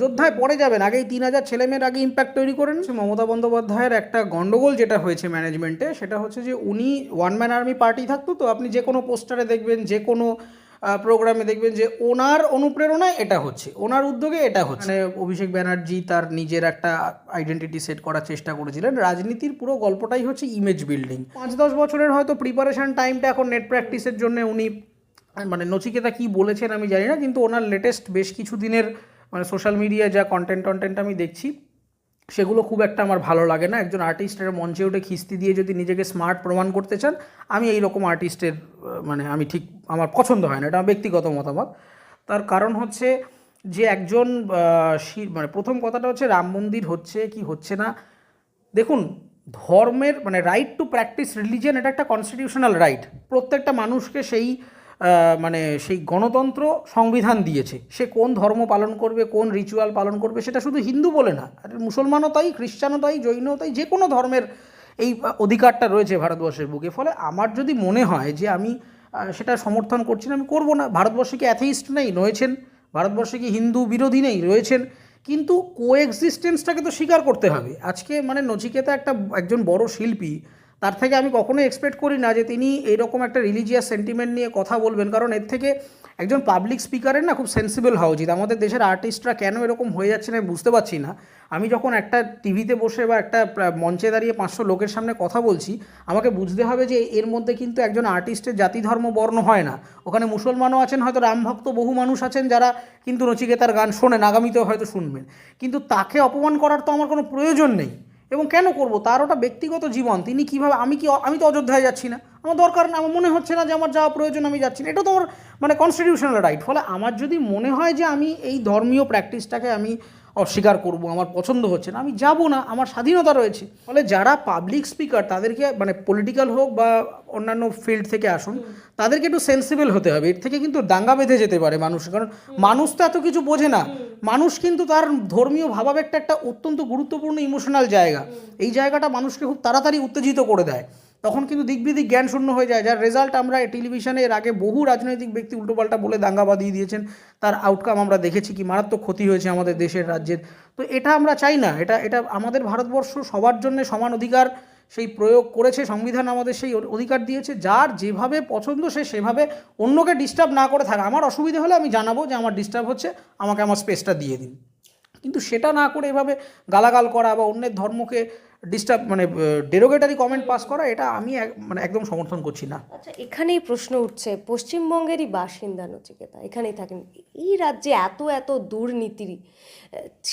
অযোধ্যায় পরে যাবেন। আগেই তিন হাজার ছেলে ছেলেমেয়ের আগে ইম্প্যাক্ট তৈরি করেন মমতা বন্দ্যোপাধ্যায়ের একটা গন্ডগোল যেটা হয়েছে ম্যানেজমেন্টে সেটা হচ্ছে যে উনি ওয়ান ম্যান আর্মি পার্টি থাকতো তো আপনি যে কোনো পোস্টারে দেখবেন যে কোনো প্রোগ্রামে দেখবেন যে ওনার অনুপ্রেরণায় এটা হচ্ছে ওনার উদ্যোগে এটা হচ্ছে। মানে অভিষেক ব্যানার্জি তার নিজের একটা আইডেন্টিটি সেট করার চেষ্টা করেছিলেন। রাজনীতির পুরো গল্পটাই হচ্ছে ইমেজ বিল্ডিং পাঁচ দশ বছরের হয়তো প্রিপারেশন টাইমটা এখন নেট প্র্যাকটিসের জন্য উনি মানে নচিকেতা কি বলেছেন আমি জানি না কিন্তু ওনার লেটেস্ট বেশ কিছু দিনের মানে সোশ্যাল মিডিয়ায় যা কন্টেন্ট টন্টেন্ট আমি দেখছি, সেগুলো খুব একটা আমার ভালো লাগে না। একজন আর্টিস্টের মঞ্চে উঠে খিস্তি দিয়ে যদি নিজেকে স্মার্ট প্রমাণ করতে চান, আমি এই রকম আর্টিস্টের মানে আমি ঠিক, আমার পছন্দ হয় না, এটা আমার ব্যক্তিগত মতামত। তার কারণ হচ্ছে যে একজন মানে প্রথম কথাটা হচ্ছে রাম মন্দির হচ্ছে কি হচ্ছে না? দেখুন, ধর্মের মানে রাইট টু প্র্যাকটিস রিলিজিয়ান এটা একটা কনস্টিটিউশনাল রাইট প্রত্যেকটা মানুষকে সেই মানে সেই গণতন্ত্র সংবিধান দিয়েছে। সে কোন ধর্ম পালন করবে, কোন রিচুয়াল পালন করবে, সেটা শুধু হিন্দু বলে না। মুসলমানও তাই, খ্রিস্টানও তাই, জৈনও তাই, যে কোনো ধর্মের এই অধিকারটা রয়েছে ভারতবর্ষের বুকে। ফলে আমার যদি মনে হয় যে আমি সেটা সমর্থন করছি না, আমি করব না। ভারতবর্ষে কি অ্যাথেইস্ট নেই? রয়েছেন। ভারতবর্ষে কি হিন্দু বিরোধী নেই? রয়েছেন। কিন্তু কোএক্সিস্টেন্সটাকে তো স্বীকার করতে হবে। আজকে মানে নচিকেতা একটা, একজন বড় শিল্পী তার থেকে আমি কখনোই এক্সপেক্ট করি না যে তিনি এইরকম একটা রিলিজিয়াস সেন্টিমেন্ট নিয়ে কথা বলবেন। কারণ এর থেকে একজন পাবলিক স্পিকারের না খুব সেন্সিবল হওয়া উচিত। আমাদের দেশের আর্টিস্টরা কেন এরকম হয়ে যাচ্ছে না বুঝতে পারছি না। আমি যখন একটা টিভিতে বসে বা একটা মঞ্চে দাঁড়িয়ে পাঁচশো লোকের সামনে কথা বলছি, আমাকে বুঝতে হবে যে এর মধ্যে কিন্তু একজন আর্টিস্টের জাতি ধর্ম বর্ণ হয় না। ওখানে মুসলমানও আছেন, হয়তো রামভক্ত বহু মানুষ আছেন যারা কিন্তু নচিকেতার গান শোনেন, আগামীতেও হয়তো শুনবেন। কিন্তু তাকে অপমান করার তো আমার কোনো প্রয়োজন নেই। এবং কেন করব? তার ওটা ব্যক্তিগত জীবন। তিনি কীভাবে আমি কি আমি তো অযোধ্যায় যাচ্ছি না। আমার দরকার না। আমার মনে হচ্ছে না যে আমার যাওয়া প্রয়োজন, আমি যাচ্ছি না। এটা তো আমার মানে কনস্টিটিউশনাল রাইট ফলে আমার যদি মনে হয় যে আমি এই ধর্মীয় প্র্যাকটিসটাকে আমি অস্বীকার করব আমার পছন্দ হচ্ছে না আমি যাব না আমার স্বাধীনতা রয়েছে। ফলে যারা পাবলিক স্পিকার তাদেরকে মানে পলিটিক্যাল হোক বা অন্যান্য ফিল্ড থেকে আসুন তাদেরকে একটু সেন্সিবল হতে হবে এর থেকে কিন্তু দাঙ্গা বেঁধে যেতে পারে মানুষ কারণ মানুষ তো এত কিছু বোঝে না মানুষ কিন্তু তার ধর্মীয় ভাবাবেগটা একটা অত্যন্ত গুরুত্বপূর্ণ ইমোশনাল জায়গা এই জায়গাটা মানুষকে খুব তাড়াতাড়ি উত্তেজিত করে দেয়। তখন কিন্তু দিকবিদিক জ্ঞান শূন্য হয়ে যায়, যার রেজাল্ট আমরা টেলিভিশনে এর আগে বহু রাজনৈতিক ব্যক্তি উল্টোপাল্টা বলে দাঙ্গা বাঁধিয়ে দিয়েছেন। তার আউটকাম আমরা দেখেছি কি মারাত্মক ক্ষতি হয়েছে আমাদের দেশের রাজ্যের। তো এটা আমরা চাই না, এটা এটা আমাদের ভারতবর্ষ সবার জন্য সমান অধিকার, সেই প্রয়োগ করেছে, সংবিধান আমাদের সেই অধিকার দিয়েছে, যার যেভাবে পছন্দ সে সেভাবে অন্যকে ডিস্টার্ব না করে থাকে। আমার অসুবিধা হলে আমি জানাব যে আমার ডিস্টার্ব হচ্ছে, আমাকে আমার স্পেসটা দিয়ে দিন। কিন্তু সেটা না করে এভাবে গালাগাল করা বা অন্যের ধর্মকে ডিস্টার্ব মানে ডেরোগেটারি কমেন্ট পাস করা এটা আমি মানে একদম সমর্থন করছি না। আচ্ছা এখানেই প্রশ্ন উঠছে পশ্চিমবঙ্গেরই বাসিন্দা নচিকেতা এখানেই থাকেন। এই রাজ্যে এত এত দুর্নীতির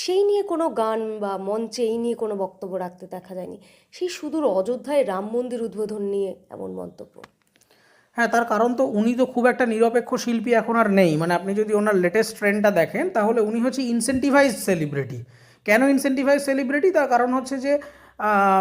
সেই নিয়ে কোনো গান বা মঞ্চে এই নিয়ে কোনো বক্তব্য রাখতে দেখা যায়নি। সেই সুদূর অযোধ্যায় রাম মন্দির উদ্বোধন নিয়ে এমন মন্তব্য। হ্যাঁ তার কারণ তো উনি তো খুব একটা নিরপেক্ষ শিল্পী এখন আর নেই। মানে আপনি যদি ওনার লেটেস্ট ট্রেন্ডটা দেখেন তাহলে উনি হচ্ছে ইনসেন্টিভাইজ সেলিব্রিটি কেন ইনসেন্টিভাইজ সেলিব্রিটি তার কারণ হচ্ছে যে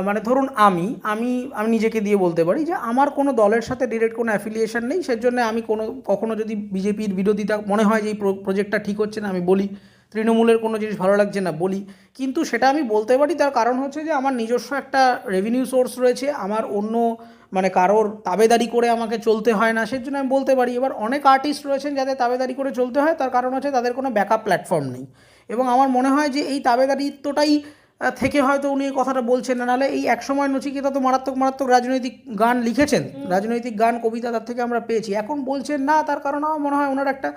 মানে ধরুন আমি আমি আমি নিজেকে দিয়ে বলতে পারি যে আমার কোনো দলের সাথে ডিরেক্ট কোনো অ্যাফিলিয়েশন নেই, সেজন্য আমি কোনো, কখনো যদি বিজেপির বিরোধিতা, মনে হয় যে এই প্রজেক্টটা ঠিক হচ্ছে না, আমি বলি, তৃণমূলের কোনো জিনিস ভালো লাগছে না, বলি। কিন্তু সেটা আমি বলতে পারি, তার কারণ হচ্ছে যে আমার নিজস্ব একটা রেভিনিউ সোর্স রয়েছে, আমার অন্য মানে কারোর তাবেদারি করে আমাকে চলতে হয় না, সেজন্য আমি বলতে পারি। এবার অনেক আর্টিস্ট রয়েছেন যাদের তাবেদারি করে চলতে হয়, তার কারণ হচ্ছে তাদের কোনো ব্যাকআপ প্ল্যাটফর্ম নেই। এবং আমার মনে হয় যে এই তাবেদারিত্বটাই থেকে হয়তো উনি কথাটা বলছেন না। নাহলে এই একসময় নচিকেতা তো মারাত্মক মারাত্মক রাজনৈতিক গান লিখেছেন। রাজনৈতিক গান কবিতা তার থেকে আমরা পেয়েছি। এখন বলছেন না তার কারণ আমার মনে হয় ওনার একটা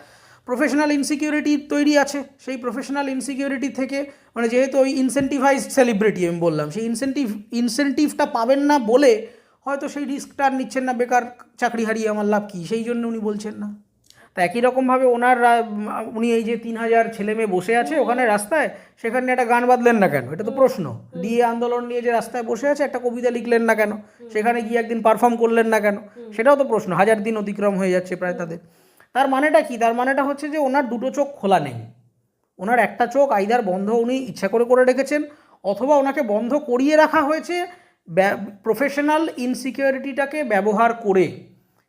প্রফেশনাল ইনসিকিউরিটি তৈরি আছে। সেই প্রফেশনাল ইনসিকিউরিটি থেকে মানে যেহেতু ওই ইনসেন্টিভাইজ সেলিব্রিটি আমি বললাম সেই ইনসেন্টিভ ইনসেন্টিভটা পাবেন না বলে হয়তো সেই রিস্কটা আর নিচ্ছেন না। বেকার চাকরি হারিয়ে আমার লাভ কী? সেই জন্য উনি বলছেন না। তা একই রকমভাবে ওনার উনি এই যে তিন হাজার ছেলে মেয়ে বসে আছে ওখানে রাস্তায়, সেখানে একটা গান বাঁধলেন না কেন? এটা তো প্রশ্ন। ডিএ আন্দোলন নিয়ে যে রাস্তায় বসে আছে, একটা কবিতা লিখলেন না কেন? সেখানে গিয়ে একদিন পারফর্ম করলেন না কেন? সেটাও তো প্রশ্ন। হাজার দিন অতিক্রম হয়ে যাচ্ছে প্রায় তাদের। তার মানেটা কি? তার মানেটা হচ্ছে যে ওনার দুটো চোখ খোলা নেই। ওনার একটা চোখ আইদার বন্ধ উনি ইচ্ছা করে করে রেখেছেন, অথবা ওনাকে বন্ধ করিয়ে রাখা হয়েছে প্রফেশনাল ইনসিকিউরিটিটাকে ব্যবহার করে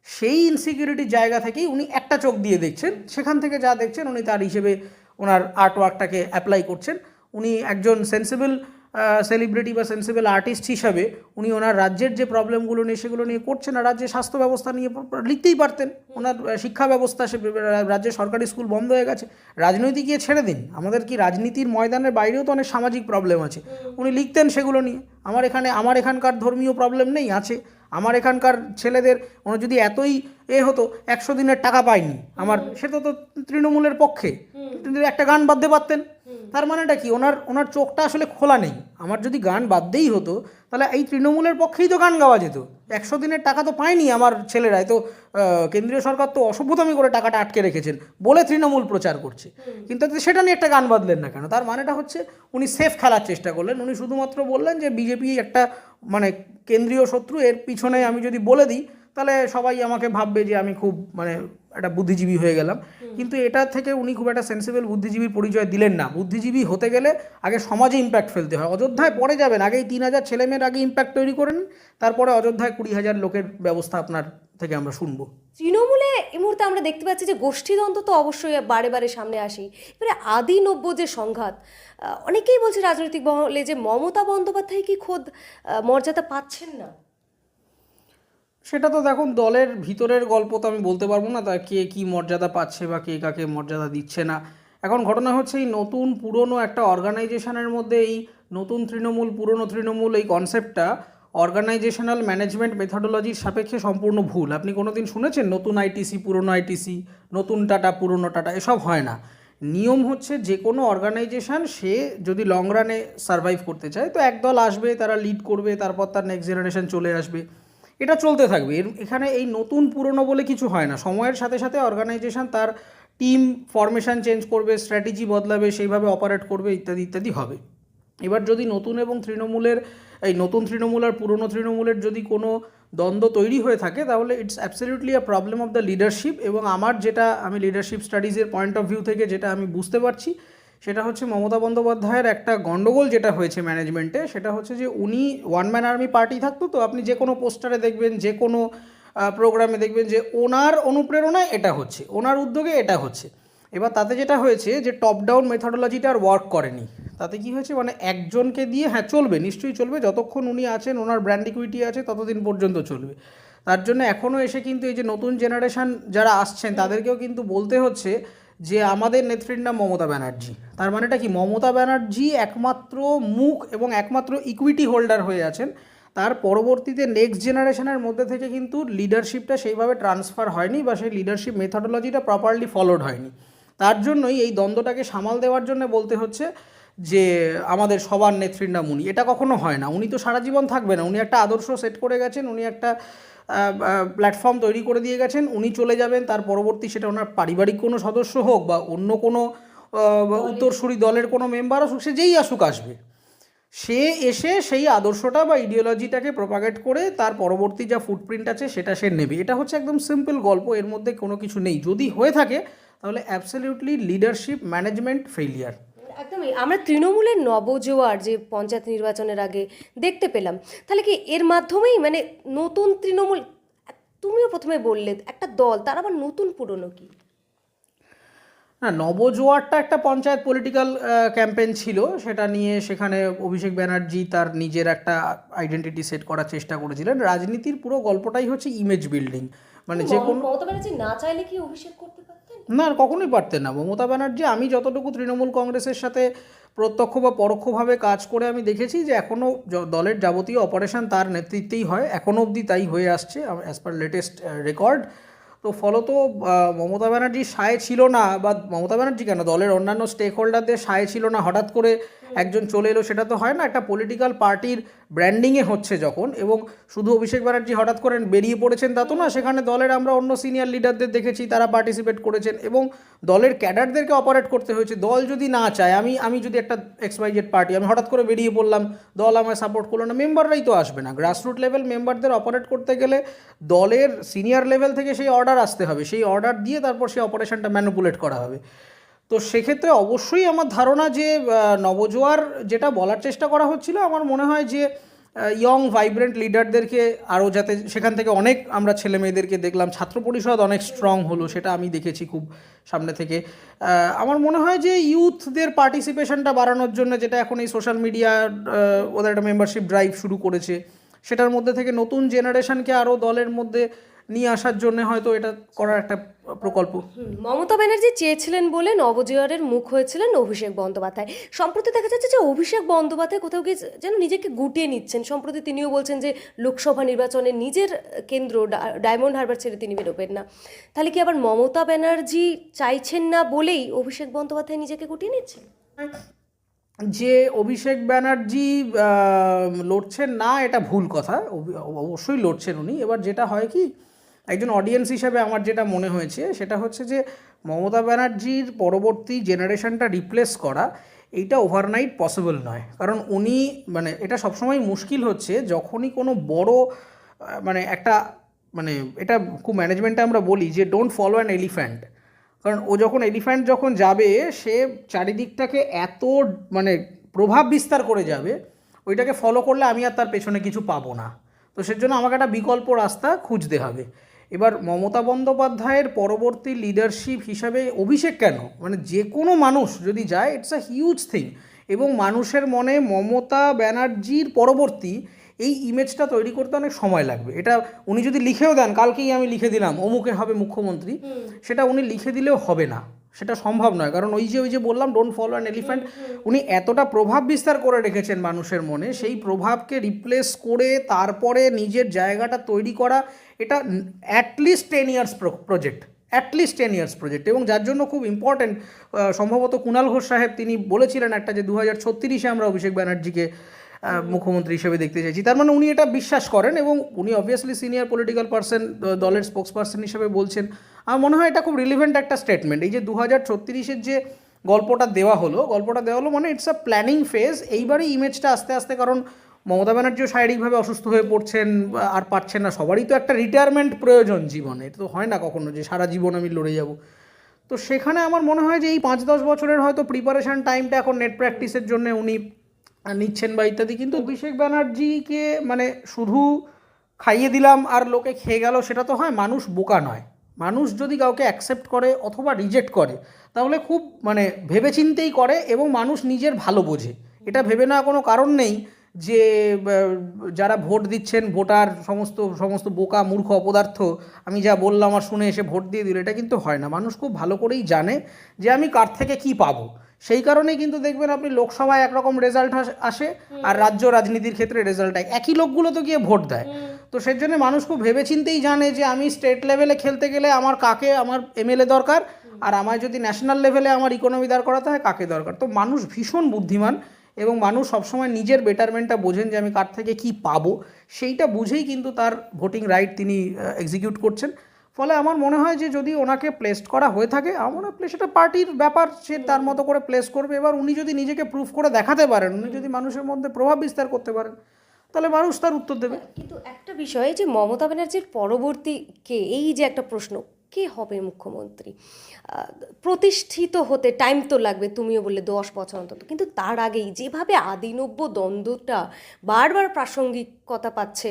সেই ইনসিকিউরিটির জায়গা থেকেই উনি একটা চোখ দিয়ে দেখছেন। সেখান থেকে যা দেখছেন উনি তার হিসেবে ওনার আর্ট ওয়ার্কটাকে অ্যাপ্লাই করছেন। উনি একজন সেন্সিবল সেলিব্রিটি বা সেন্সিবল আর্টিস্ট হিসাবে উনি ওনার রাজ্যের যে প্রবলেমগুলো নিয়ে সেগুলো নিয়ে করছেন আর রাজ্যের স্বাস্থ্য ব্যবস্থা নিয়ে লিখতেই পারতেন। ওনার শিক্ষা ব্যবস্থা সে রাজ্যের সরকারি স্কুল বন্ধ হয়ে গেছে। রাজনৈতিক গিয়ে ছেড়ে দিন। আমাদের কি রাজনীতির ময়দানের বাইরেও তো অনেক সামাজিক প্রবলেম আছে। উনি লিখতেন সেগুলো নিয়ে। আমার এখানে আমার এখানকার ধর্মীয় প্রবলেম নেই আছে। আমার এখানকার ছেলেদের ওনার যদি এতই এ হতো একশো দিনের টাকা পায়নি। আমার সেটা তো তৃণমূলের পক্ষে। একটা গান বাঁধতে পারতেন। তার মানেটা কি? ওনার ওনার চোখটা আসলে খোলা নেই। আমার যদি গান বাদতেই হতো, তাহলে এই তৃণমূলের পক্ষেই তো গান গাওয়া যেত। একশো দিনের টাকা তো পায়নি আমার ছেলেরাই। তো কেন্দ্রীয় সরকার তো অসভ্যতামি করে টাকাটা আটকে রেখেছেন বলে তৃণমূল প্রচার করছে। কিন্তু সেটা নিয়ে একটা গান বাঁধলেন না কেন? তার মানেটা হচ্ছে উনি সেফ খেলার চেষ্টা করলেন। উনি শুধুমাত্র বললেন যে বিজেপি একটা মানে কেন্দ্রীয় শত্রু, এর পিছনে আমি যদি বলে দিই, তাহলে সবাই আমাকে ভাববে যে আমি খুব মানে একটা বুদ্ধিজীবী হয়ে গেলাম। কিন্তু এটা থেকে উনি খুব একটা সেন্সিবল বুদ্ধিজীবীর পরিচয় দিলেন না। বুদ্ধিজীবী হতে গেলে আগে সমাজে ইম্প্যাক্ট ফেলতে হয়। অযোধ্যায় পরে যাবেন আগেই তিন হাজার ছেলেমেয়ের আগে ইম্প্যাক্ট তৈরি করেন তারপরে অযোধ্যায় কুড়ি হাজার লোকের ব্যবস্থা আপনার থেকে আমরা শুনব। তৃণমূলে এই মুহূর্তে আমরা দেখতে পাচ্ছি যে গোষ্ঠীদ্বন্দ্ব তো অবশ্যই বারে বারে সামনে আসি এবারে আদি নব্য যে সংঘাত অনেকেই বলছে রাজনৈতিক মহলে যে মমতা বন্দ্যোপাধ্যায় কি খোদ মর্যাদা পাচ্ছেন না। সেটা তো দেখুন, দলের ভিতরের গল্প তো আমি বলতে পারব না, তা কে কী মর্যাদা পাচ্ছে বা কে কাকে মর্যাদা দিচ্ছে না। এখন ঘটনা হচ্ছে এই নতুন পুরনো একটা অর্গানাইজেশনের মধ্যে এই নতুন তৃণমূল, পুরনো তৃণমূল এই কনসেপ্টটা অর্গানাইজেশনাল ম্যানেজমেন্ট মেথডোলজির সাপেক্ষে সম্পূর্ণ ভুল। আপনি কোনো দিন শুনেছেন নতুন আইটিসি পুরনো আইটিসি নতুন টাটা, পুরনো টাটা, এসব হয় না। নিয়ম হচ্ছে যে কোনো অর্গানাইজেশন, সে যদি লং রানে সার্ভাইভ করতে চায়, তো একদল আসবে, তারা লিড করবে, তারপর তার নেক্সট জেনারেশন চলে আসবে। এটা চলতে থাকবে। এখানে এই নতুন পুরনো বলে কিছু হয় না। সময়ের সাথে সাথে অর্গানাইজেশন তার টিম ফরমেশন চেঞ্জ করবে স্ট্র্যাটেজি বদলাবে, সেইভাবে অপারেট করবে, ইত্যাদি ইত্যাদি হবে। এবার যদি নতুন এবং তৃণমূলের, এই নতুন তৃণমূল আর পুরনো তৃণমূলের যদি কোনো দ্বন্দ্ব তৈরি হয়ে থাকে, তাহলে it's absolutely a problem of the leadership এবং আমার যেটা আমি লিডারশিপ স্টাডিজের পয়েন্ট অফ ভিউ থেকে যেটা আমি বুঝতে পারছি সেটা হচ্ছে মমতা বন্দ্যোপাধ্যায়ের একটা গণ্ডগোল যেটা হয়েছে ম্যানেজমেন্টে সেটা হচ্ছে যে উনি ওয়ান ম্যান আর্মি পার্টি থাকতো তো, আপনি যে কোনো পোস্টারে দেখবেন, যে কোনো প্রোগ্রামে দেখবেন যে ওনার অনুপ্রেরণায় এটা হচ্ছে, ওনার উদ্যোগে এটা হচ্ছে। এবার তাতে যেটা হয়েছে যে টপ ডাউন মেথডোলজিটা আর ওয়ার্ক করেনি। তাতে কি হয়েছে? মানে একজনকে দিয়ে হ্যাঁ চলবে, নিশ্চয়ই চলবে, যতক্ষণ উনি আছেন, ওনার ব্র্যান্ড ইকুইটি আছে, ততদিন পর্যন্ত চলবে। তার জন্য এখনও এসে কিন্তু এই যে নতুন জেনারেশন যারা আসছেন, তাদেরকেও কিন্তু বলতে হচ্ছে যে আমাদের নেত্রীর নাম মমতা ব্যানার্জি। তার মানেটা কি? মমতা ব্যানার্জি একমাত্র মুখ এবং একমাত্র ইকুইটি হোল্ডার হয়ে আছেন। তার পরবর্তীতে নেক্সট জেনারেশনের মধ্যে থেকে কিন্তু লিডারশিপটা সেইভাবে ট্রান্সফার হয়নি বা সেই লিডারশিপ মেথডোলজিটা প্রপারলি ফলোড হয়নি। তার জন্যই এই দ্বন্দ্বটাকে সামাল দেওয়ার জন্য বলতে হচ্ছে যে আমাদের সবার নেত্রীর নাম উনি এটা কখনো হয় না। উনি তো সারা জীবন থাকবে না। উনি একটা আদর্শ সেট করে গেছেন উনি একটা প্ল্যাটফর্ম তৈরি করে দিয়ে গেছেন উনি চলে যাবেন তার পরবর্তী সেটা ওনার পারিবারিক কোনো সদস্য হোক বা অন্য কোনো উত্তরসূরি দলের কোনো মেম্বার আসুক সে যেই আসুক আসবে। সে এসে সেই আদর্শটা বা ইডিওলজিটাকে প্রপাগেট করে তার পরবর্তী যা ফুটপ্রিন্ট আছে সেটা সে নেবে। এটা হচ্ছে একদম সিম্পল গল্প এর মধ্যে কোনো কিছু নেই। যদি হয়ে থাকে তাহলে অ্যাবসলিউটলি লিডারশিপ ম্যানেজমেন্ট ফেলিয়ার একদমই। আমরা তৃণমূলের নবজোয়ার যে পঞ্চায়েত নির্বাচনের আগে দেখতে পেলাম তাহলে কি এর মাধ্যমেই মানে নতুন তৃণমূল তুমিও প্রথমে বললে একটা দল তার আবার নতুন পুরনো কি? না নবজোয়ারটা একটা পঞ্চায়েত পলিটিক্যাল ক্যাম্পেন ছিল। সেটা নিয়ে সেখানে অভিষেক ব্যানার্জি তার নিজের একটা আইডেন্টিটি সেট করার চেষ্টা করেছিলেন। রাজনীতির পুরো গল্পটাই হচ্ছে ইমেজ বিল্ডিং মানে যে কোনো না চাইলে কি অভিষেক করতে পারতেন না কখনোই পারতেন না। মমতা ব্যানার্জি, আমি যতটুকু তৃণমূল কংগ্রেসের সাথে প্রত্যক্ষ বা পরোক্ষভাবে কাজ করে আমি দেখেছি যে এখনও দলের যাবতীয় অপারেশন তার নেতৃত্বেই হয়। এখনও অবধি তাই হয়ে আসছে অ্যাজ পার লেটেস্ট রেকর্ড তো ফলত মমতা ব্যানার্জি সায় ছিল না, বা মমতা ব্যানার্জি কেন? দলের অন্যান্য স্টেক হোল্ডারদের সায় ছিল না, হঠাৎ করে একজন চলে এলো, সেটা তো হয় না, একটা পলিটিক্যাল পার্টির ব্র্যান্ডিংয়ে হচ্ছে যখন, এবং শুধু অভিষেক ব্যানার্জি হঠাৎ করে বেরিয়ে পড়েছেন তা তো না, সেখানে দলের আমরা অন্য সিনিয়র লিডারদের দেখেছি, তারা পার্টিসিপেট করেছেন, এবং দলের ক্যাডারদেরকে অপারেট করতে হয়েছে, দল যদি না চায়, আমি আমি যদি একটা এক্সওয়াইজেড পার্টি আমি হঠাৎ করে বেরিয়ে পড়লাম, দল আমায় সাপোর্ট করল না মেম্বাররাই তো আসবে না গ্রাসরুট লেভেল মেম্বারদের অপারেট করতে গেলে দলের সিনিয়র লেভেল থেকে সেই অর্ডার আসতে হবে, সেই অর্ডার দিয়ে তারপর সেই অপারেশনটা ম্যানুপুলেট করা হবে। তো সেক্ষেত্রে অবশ্যই আমার ধারণা যে নবজোয়ার যেটা বলার চেষ্টা করা হচ্ছিল, আমার মনে হয় যে ইয়ং ভাইব্রেন্ট লিডারদেরকে আরও যাতে সেখান থেকে অনেক আমরা ছেলে মেয়েদেরকে দেখলাম, ছাত্র পরিষদ অনেক স্ট্রং হলো, সেটা আমি দেখেছি খুব সামনে থেকে। আমার মনে হয় যে ইউথদের পার্টিসিপেশনটা বাড়ানোর জন্য যেটা এখন এই সোশ্যাল মিডিয়া ওদের একটা মেম্বারশিপ ড্রাইভ শুরু করেছে, সেটার মধ্যে থেকে নতুন জেনারেশনকে আরও দলের মধ্যে নিয়ে আসার জন্য হয়তো এটা করার একটা প্রকল্প। মমতা ব্যানার্জি চেয়েছিলেন বলে নবজোয়ারের মুখ হয়েছিলেন অভিষেক বন্দ্যোপাধ্যায়। সম্প্রতি দেখা যাচ্ছে যে অভিষেক বন্দ্যোপাধ্যায় কোথাও গিয়ে যেন নিজেকে গুটিয়ে নিচ্ছেন। সম্প্রতি তিনিও বলছেন যে লোকসভা নির্বাচনে নিজের কেন্দ্র ডায়মন্ড হারবার ছেড়ে তিনি বেরোবেন না। তাহলে কি আবার মমতা ব্যানার্জি চাইছেন না বলেই অভিষেক বন্দ্যোপাধ্যায় নিজেকে গুটিয়ে নিচ্ছেন? যে অভিষেক ব্যানার্জি লড়ছেন না এটা ভুল কথা। অবশ্যই লড়ছেন উনি। এবার যেটা হয় কি একজন অডিয়েন্স হিসাবে আমার যেটা মনে হয়েছে, সেটা হচ্ছে যে মমতা ব্যানার্জির পরবর্তী জেনারেশনটা রিপ্লেস করা, এইটা ওভারনাইট পসিবল নয়। কারণ উনি মানে এটা সবসময় মুশকিল হচ্ছে যখনই কোনো বড় মানে একটা মানে এটা খুব ম্যানেজমেন্টে আমরা বলি যে ডোন্ট ফলো অ্যান এলিফ্যান্ট কারণ ও যখন এলিফ্যান্ট যখন যাবে, সে চারিদিকটাকে এত মানে প্রভাব বিস্তার করে যাবে, ওইটাকে ফলো করলে আমি আর তার পেছনে কিছু পাবো না। তো সেজন্য আমাকে একটা বিকল্প রাস্তা খুঁজতে হবে। এবার মমতা বন্দ্যোপাধ্যায়ের পরবর্তী লিডারশিপ হিসাবে অভিষেক কেন? মানে যে কোনো মানুষ যদি যায় ইটস আ হিউজ থিং এবং মানুষের মনে মমতা ব্যানার্জির পরবর্তী এই ইমেজটা তৈরি করতে অনেক সময় লাগবে। এটা উনি যদি লিখেও দেন কালকেই আমি লিখে দিলাম অমুকে হবে মুখ্যমন্ত্রী সেটা উনি লিখে দিলেও হবে না। সেটা সম্ভব নয়। কারণ ওই যে ওই যে বললাম ডোন্ট ফলো অ্যান এলিফ্যান্ট উনি এতটা প্রভাব বিস্তার করে রেখেছেন মানুষের মনে, সেই প্রভাবকে রিপ্লেস করে তারপরে নিজের জায়গাটা তৈরি করা, এটা at least ten years project at least ten years project এবং যার জন্য খুব ইম্পর্ট্যান্ট সম্ভবত কুণাল ঘোষ সাহেব তিনি বলেছিলেন একটা যে দু হাজার ছত্রিশে আমরা অভিষেক ব্যানার্জিকে মুখ্যমন্ত্রী হিসেবে দেখতে চাইছি। তার মানে উনি এটা বিশ্বাস করেন এবং উনি অবভিয়াসলি সিনিয়র পলিটিক্যাল পার্সন দলের স্পোক্স পার্সন হিসেবে বলছেন। আমার মনে হয় এটা খুব রিলিভেন্ট একটা স্টেটমেন্ট এই যে দু হাজার ছত্রিশের যে গল্পটা দেওয়া হলো, গল্পটা দেওয়া হলো মানে ইটস আ প্ল্যানিং ফেজ এইবারই ইমেজটা আস্তে আস্তে কারণ মমতা ব্যানার্জিও শারীরিকভাবে অসুস্থ হয়ে পড়ছেন, আর পারছেন না। সবারই তো একটা রিটায়ারমেন্ট প্রয়োজন জীবনে। এটা তো হয় না কখনো যে সারা জীবন আমি লড়ে যাব। তো সেখানে আমার মনে হয় যে এই পাঁচ দশ বছরের হয়তো প্রিপারেশন টাইমটা এখন নেট প্র্যাকটিসের জন্য উনি নিচ্ছেন বা ইত্যাদি। কিন্তু অভিষেক ব্যানার্জিকে মানে শুধু খাইয়ে দিলাম আর লোকে খেয়ে গেল, সেটা তো হয়, মানুষ বোকা নয়। মানুষ যদি কাউকে অ্যাকসেপ্ট করে অথবা রিজেক্ট করে, তাহলে খুব মানে ভেবেচিন্তেই করে এবং মানুষ নিজের ভালো বোঝে। এটা ভেবে নেওয়া কোনো কারণ নেই যে যারা ভোট দিচ্ছেন, ভোটার সমস্ত সমস্ত বোকা, মূর্খ, অপদার্থ, আমি যা বললাম আর শুনে এসে ভোট দিয়ে দিল, এটা কিন্তু হয় না। মানুষ খুব ভালো করেই জানে যে আমি কার থেকে কি পাবো। সেই কারণেই কিন্তু দেখবেন আপনি লোকসভায় একরকম রেজাল্ট আসে আর রাজ্য রাজনীতির ক্ষেত্রে রেজাল্ট একই লোকগুলো তো গিয়ে ভোট দেয়। তো সেই জন্য মানুষ খুব ভেবেচিন্তেই জানে যে আমি স্টেট লেভেলে খেলতে গেলে আমার কাকে আমার এমএলএ দরকার আর আমার যদি ন্যাশনাল লেভেলে আমার ইকোনমি দাঁড় করাতে হয় কাকে দরকার? তো মানুষ ভীষণ বুদ্ধিমান এবং মানুষ সবসময় নিজের বেটারমেন্টটা বোঝেন যে আমি কার থেকে কি পাবো। সেইটা বুঝেই কিন্তু তার ভোটিং রাইট তিনি এক্সিকিউট করছেন। ফলে আমার মনে হয় যে যদি ওনাকে প্লেসড করা হয়ে থাকে আমার মনে হয় সেটা পার্টির ব্যাপার সে তার মতো করে প্লেস করবে। এবার উনি যদি নিজেকে প্রুফ করে দেখাতে পারেন উনি যদি মানুষের মধ্যে প্রভাব বিস্তার করতে পারেন তাহলে মানুষ তার উত্তর দেবে। কিন্তু একটা বিষয় যে মমতা ব্যানার্জির পরবর্তী কে এই যে একটা প্রশ্ন কে হবে মুখ্যমন্ত্রী? প্রতিষ্ঠিত হতে টাইম তো লাগবে তুমিও বললে দশ বছর অন্তত। কিন্তু তার আগেই যেভাবে আদিনব্য দ্বন্দ্বটা বারবার প্রাসঙ্গিকতা পাচ্ছে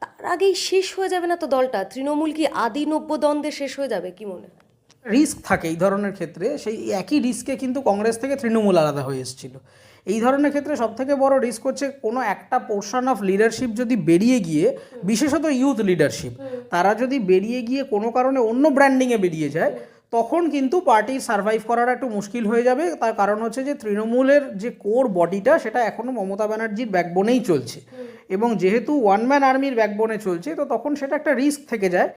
তার আগেই শেষ হয়ে যাবে না তো দলটা? তৃণমূল কি আদি নব্য দ্বন্দ্বে শেষ হয়ে যাবে? কি মনে? হয় রিস্ক থাকে এই ধরনের ক্ষেত্রে। সেই একই রিস্কে কিন্তু কংগ্রেস থেকে তৃণমূল আলাদা হয়ে এসেছিল। এই ধরনের ক্ষেত্রে সবথেকে বড় রিস্ক হচ্ছে কোনো একটা পোর্শন অফ লিডারশিপ যদি বেরিয়ে গিয়ে বিশেষত ইউথ লিডারশিপ তারা যদি বেরিয়ে গিয়ে কোনো কারণে অন্য ব্র্যান্ডিংয়ে বেরিয়ে যায় তখন কিন্তু পার্টি সার্ভাইভ করাটা একটু মুশকিল হয়ে যাবে। তার কারণ হচ্ছে যে তৃণমূলের যে কোর বডিটা সেটা এখনও মমতা ব্যানার্জির ব্যাকবোনেই চলছে। এবং যেহেতু ওয়ান ম্যান আর্মির ব্যাকবোনে চলছে তো তখন সেটা একটা রিস্ক থেকে যায়।